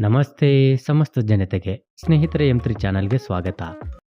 ನಮಸ್ತೆ ಸಮಸ್ತ ಜನತೆಗೆ ಸ್ನೇಹಿತರ ಎಂ ತ್ರಿ ಚಾನಲ್ಗೆ ಸ್ವಾಗತ.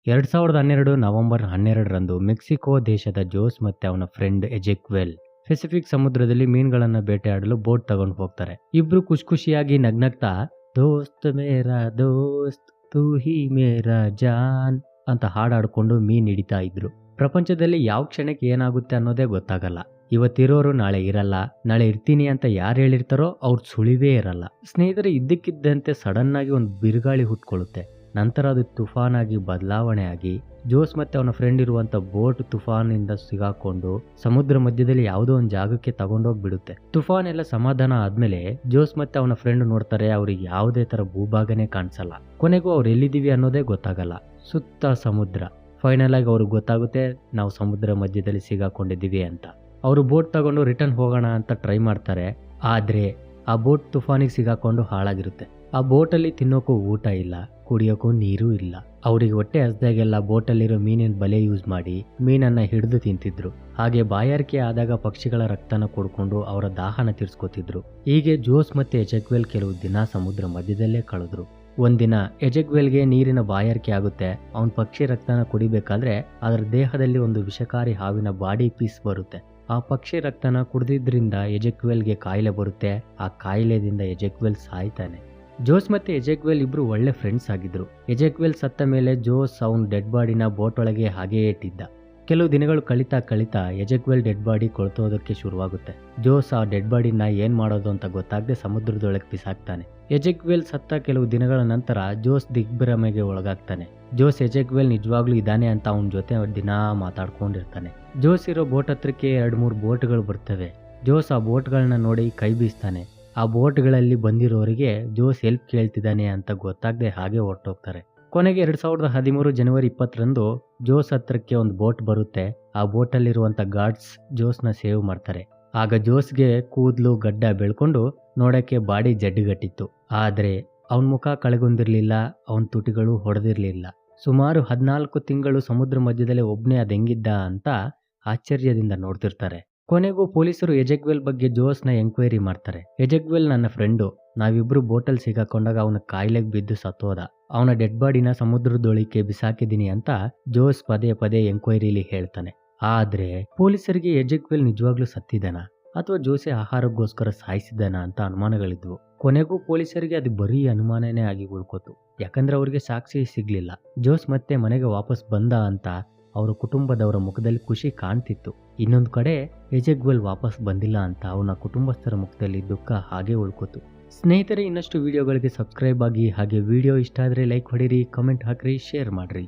ಎರಡ್ ಸಾವಿರದ ಹನ್ನೆರಡು ನವೆಂಬರ್ ಹನ್ನೆರಡರಂದು ಮೆಕ್ಸಿಕೋ ದೇಶದ ಜೋಸ್ ಮತ್ತೆ ಅವನ ಫ್ರೆಂಡ್ ಎಜೆಕ್ವೆಲ್ ಪೆಸಿಫಿಕ್ ಸಮುದ್ರದಲ್ಲಿ ಮೀನುಗಳನ್ನು ಬೇಟೆಯಾಡಲು ಬೋಟ್ ತಗೊಂಡು ಹೋಗ್ತಾರೆ. ಇಬ್ರು ಖುಷಿ ಖುಷಿಯಾಗಿ ನಗ್ನಗ್ತಾ, ದೋಸ್ತ್ ಮೇರಾ ದೋಸ್ತ್, ತೂ ಹಿ ಮೇರಾ ಜಾನ್ ಅಂತ ಹಾಡಾಡ್ಕೊಂಡು ಮೀನ್ ಹಿಡಿತಾ ಇದ್ರು. ಪ್ರಪಂಚದಲ್ಲಿ ಯಾವ ಕ್ಷಣಕ್ಕೆ ಏನಾಗುತ್ತೆ ಅನ್ನೋದೇ ಗೊತ್ತಾಗಲ್ಲ. ಇವತ್ತಿರೋರು ನಾಳೆ ಇರಲ್ಲ, ನಾಳೆ ಇರ್ತೀನಿ ಅಂತ ಯಾರು ಹೇಳಿರ್ತಾರೋ ಅವ್ರ ಸುಳಿವೇ ಇರಲ್ಲ. ಸ್ನೇಹಿತರೆ, ಇದ್ದಕ್ಕಿದ್ದಂತೆ ಸಡನ್ ಆಗಿ ಒಂದು ಬಿರುಗಾಳಿ ಹುಟ್ಕೊಳ್ಳುತ್ತೆ. ನಂತರ ಅದು ತುಫಾನ್ ಆಗಿ ಬದಲಾವಣೆ ಆಗಿ ಜೋಸ್ ಮತ್ತೆ ಅವನ ಫ್ರೆಂಡ್ ಇರುವಂತ ಬೋಟ್ ತುಫಾನಿಂದ ಸಿಗಾಕೊಂಡು ಸಮುದ್ರ ಮಧ್ಯದಲ್ಲಿ ಯಾವುದೋ ಒಂದು ಜಾಗಕ್ಕೆ ತಗೊಂಡೋಗ್ಬಿಡುತ್ತೆ ತುಫಾನ್ ಎಲ್ಲ ಸಮಾಧಾನ ಆದ್ಮೇಲೆ ಜೋಸ್ ಮತ್ತೆ ಅವನ ಫ್ರೆಂಡ್ ನೋಡ್ತಾರೆ, ಅವ್ರಿಗೆ ಯಾವುದೇ ತರ ಭೂಭಾಗನೇ ಕಾಣಿಸಲ್ಲ. ಕೊನೆಗೂ ಅವ್ರು ಎಲ್ಲಿದ್ದೀವಿ ಅನ್ನೋದೇ ಗೊತ್ತಾಗಲ್ಲ. ಸುತ್ತ ಸಮುದ್ರ. ಫೈನಲ್ ಆಗಿ ಅವ್ರಿಗೆ ಗೊತ್ತಾಗುತ್ತೆ, ನಾವು ಸಮುದ್ರ ಮಧ್ಯದಲ್ಲಿ ಸಿಗಾಕೊಂಡಿದ್ದೀವಿ ಅಂತ. ಅವರು ಬೋಟ್ ತಗೊಂಡು ರಿಟರ್ನ್ ಹೋಗೋಣ ಅಂತ ಟ್ರೈ ಮಾಡ್ತಾರೆ. ಆದರೆ ಆ ಬೋಟ್ ತುಫಾನಿಗೆ ಸಿಗಾಕೊಂಡು ಹಾಳಾಗಿರುತ್ತೆ. ಆ ಬೋಟಲ್ಲಿ ತಿನ್ನೋಕ್ಕೂ ಊಟ ಇಲ್ಲ ಕುಡಿಯೋಕ್ಕೂ ನೀರು ಇಲ್ಲ. ಅವರಿಗೆ ಹೊಟ್ಟೆ ಹಸ್ದಾಗೆಲ್ಲ ಬೋಟಲ್ಲಿರೋ ಮೀನಿನ ಬಲೆ ಯೂಸ್ ಮಾಡಿ ಮೀನನ್ನ ಹಿಡಿದು ತಿಂತಿದ್ರು. ಹಾಗೆ ಬಾಯಾರಿಕೆ ಆದಾಗ ಪಕ್ಷಿಗಳ ರಕ್ತನ ಕೊಡ್ಕೊಂಡು ಅವರ ದಾಹನ ತೀರ್ಸ್ಕೊತಿದ್ರು. ಹೀಗೆ ಜೋಸ್ ಮತ್ತೆ ಎಜಗ್ವೆಲ್ ಕೆಲವು ದಿನ ಸಮುದ್ರ ಮಧ್ಯದಲ್ಲೇ ಕಳೆದ್ರು. ಒಂದಿನ ಎಜಗ್ವೆಲ್ಗೆ ನೀರಿನ ಬಾಯಾರಿಕೆ ಆಗುತ್ತೆ. ಅವನ ಪಕ್ಷಿ ರಕ್ತನ ಕುಡಿಬೇಕಾದ್ರೆ ಅದರ ದೇಹದಲ್ಲಿ ಒಂದು ವಿಷಕಾರಿ ಹಾವಿನ ಬಾಡಿ ಪೀಸ್ ಬರುತ್ತೆ. ಆ ಪಕ್ಷಿ ರಕ್ತನ ಕುಡಿದಿದ್ದರಿಂದ ಎಜೆಕ್ವೆಲ್ಗೆ ಕಾಯಿಲೆ ಬರುತ್ತೆ. ಆ ಕಾಯಿಲೆದಿಂದ ಎಜೆಕ್ವೆಲ್ ಸಾಯ್ತಾನೆ. ಜೋಸ್ ಮತ್ತೆ ಎಜೆಕ್ವೆಲ್ ಇಬ್ರು ಒಳ್ಳೆ ಫ್ರೆಂಡ್ಸ್ ಆಗಿದ್ರು. ಎಜೆಕ್ವೆಲ್ ಸತ್ತ ಮೇಲೆ ಜೋಸ್ ಅವನ ಡೆಡ್ ಬಾಡಿನ ಬೋಟ್ ಒಳಗೆ ಹಾಗೆಯೇ ಇಟ್ಟಿದ್ದ. ಕೆಲವು ದಿನಗಳು ಕಳಿತಾ ಕಳಿತಾ ಯಜಗ್ವೆಲ್ ಡೆಡ್ ಬಾಡಿ ಕೊಳ್ತೋದಕ್ಕೆ ಶುರುವಾಗುತ್ತೆ. ಜೋಸ್ ಆ ಡೆಡ್ ಬಾಡಿನ ಏನು ಮಾಡೋದು ಅಂತ ಗೊತ್ತಾಗದೆ ಸಮುದ್ರದೊಳಗೆ ಬಿಸಾಕ್ತಾನೆ. ಯಜಗ್ವೆಲ್ ಸತ್ತ ಕೆಲವು ದಿನಗಳ ನಂತರ ಜೋಸ್ ದಿಗ್ಭ್ರಮೆಗೆ ಒಳಗಾಗ್ತಾನೆ. ಜೋಸ್ ಎಜೆಕ್ವೆಲ್ ನಿಜವಾಗ್ಲೂ ಇದ್ದಾನೆ ಅಂತ ಅವನ ಜೊತೆ ದಿನಾ ಮಾತಾಡ್ಕೊಂಡಿರ್ತಾನೆ. ಜೋಸ್ ಇರೋ ಬೋಟ್ ಹತ್ರಕ್ಕೆ ಎರಡು ಮೂರು ಬೋಟ್ಗಳು ಬರ್ತವೆ. ಜೋಸ್ ಆ ಬೋಟ್ಗಳನ್ನ ನೋಡಿ ಕೈ ಬೀಸ್ತಾನೆ. ಆ ಬೋಟ್ಗಳಲ್ಲಿ ಬಂದಿರೋರಿಗೆ ಜೋಸ್ ಹೆಲ್ಪ್ ಕೇಳ್ತಿದ್ದಾನೆ ಅಂತ ಗೊತ್ತಾಗದೆ ಹಾಗೆ ಹೊರಟೋಗ್ತಾರೆ. ಕೊನೆಗೆ ಎರಡು ಸಾವಿರದ ಹದಿಮೂರು ಜನವರಿ ಇಪ್ಪತ್ತರಂದು ಜೋಸ್ ಹತ್ರಕ್ಕೆ ಒಂದು ಬೋಟ್ ಬರುತ್ತೆ. ಆ ಬೋಟಲ್ಲಿರುವಂಥ ಗಾರ್ಡ್ಸ್ ಜೋಸ್ನ ಸೇವ್ ಮಾಡ್ತಾರೆ. ಆಗ ಜೋಸ್ಗೆ ಕೂದಲು, ಗಡ್ಡ ಬೆಳ್ಕೊಂಡು ನೋಡಕ್ಕೆ ಬಾಡಿ ಜಡ್ಡುಗಟ್ಟಿತ್ತು. ಆದರೆ ಅವನ ಮುಖ ಕಳೆಗೊಂದಿರಲಿಲ್ಲ ಅವನ ತುಟಿಗಳು ಹೊಡೆದಿರಲಿಲ್ಲ. ಸುಮಾರು ಹದಿನಾಲ್ಕು ತಿಂಗಳು ಸಮುದ್ರ ಮಧ್ಯದಲ್ಲೇ ಒಬ್ನೇ ಅದ್ ಹೆಂಗಿದ್ದ ಅಂತ ಆಶ್ಚರ್ಯದಿಂದ ನೋಡ್ತಿರ್ತಾರೆ. ಕೊನೆಗೂ ಪೊಲೀಸರು ಎಜೆಗ್ವೆಲ್ ಬಗ್ಗೆ ಜೋಸ್ನ ಎಂಕ್ವೈರಿ ಮಾಡ್ತಾರೆ. ಎಜೆಗ್ವೆಲ್ ನನ್ನ ಫ್ರೆಂಡು. ನಾವಿಬ್ರು ಬೋಟಲ್ ಸಿಗಾಕೊಂಡಾಗ ಅವನ ಕಾಯಿಲೆಗೆ ಬಿದ್ದು ಸತ್ತೋದ. ಅವನ ಡೆಡ್ ಬಾಡಿನ ಸಮುದ್ರದೊಳಿಕೆ ಬಿಸಾಕಿದ್ದೀನಿ ಅಂತ ಜೋಸ್ ಪದೇ ಪದೇ ಎಂಕ್ವೈರಿಲಿ ಹೇಳ್ತಾನೆ. ಆದ್ರೆ ಪೊಲೀಸರಿಗೆ ಎಜೆಕ್ವೆಲ್ ನಿಜವಾಗ್ಲೂ ಸತ್ತಿದ್ದಾನ ಅಥವಾ ಜೋಸೆ ಆಹಾರಕ್ಕೋಸ್ಕರ ಸಾಯಿಸಿದ್ದಾನ ಅಂತ ಅನುಮಾನಗಳಿದ್ವು. ಕೊನೆಗೂ ಪೊಲೀಸರಿಗೆ ಅದು ಬರೀ ಅನುಮಾನನೇ ಆಗಿ ಉಳ್ಕೋತು. ಯಾಕಂದ್ರೆ ಅವ್ರಿಗೆ ಸಾಕ್ಷಿ ಸಿಗ್ಲಿಲ್ಲ. ಜೋಸ್ ಮತ್ತೆ ಮನೆಗೆ ವಾಪಸ್ ಬಂದ ಅಂತ ಅವರ ಕುಟುಂಬದವರ ಮುಖದಲ್ಲಿ ಖುಷಿ ಕಾಣ್ತಿತ್ತು. ಇನ್ನೊಂದು ಕಡೆ ಎಜೆಗ್ವೆಲ್ ವಾಪಸ್ ಬಂದಿಲ್ಲ ಅಂತ ಅವನ ಕುಟುಂಬಸ್ಥರ ಮುಖದಲ್ಲಿ ದುಃಖ ಹಾಗೆ ಉಳ್ಕೋತು. ಸ್ನೇಹಿತರೆ, ಇನ್ನಷ್ಟು ವಿಡಿಯೋಗಳಿಗೆ ಸಬ್ಸ್ಕ್ರೈಬ್ ಆಗಿ ಹಾಗೆ ವಿಡಿಯೋ ಇಷ್ಟ ಆದರೆ ಲೈಕ್ ಹೊಡಿರಿ ಕಮೆಂಟ್ ಹಾಕಿರಿ, ಶೇರ್ ಮಾಡ್ರಿ.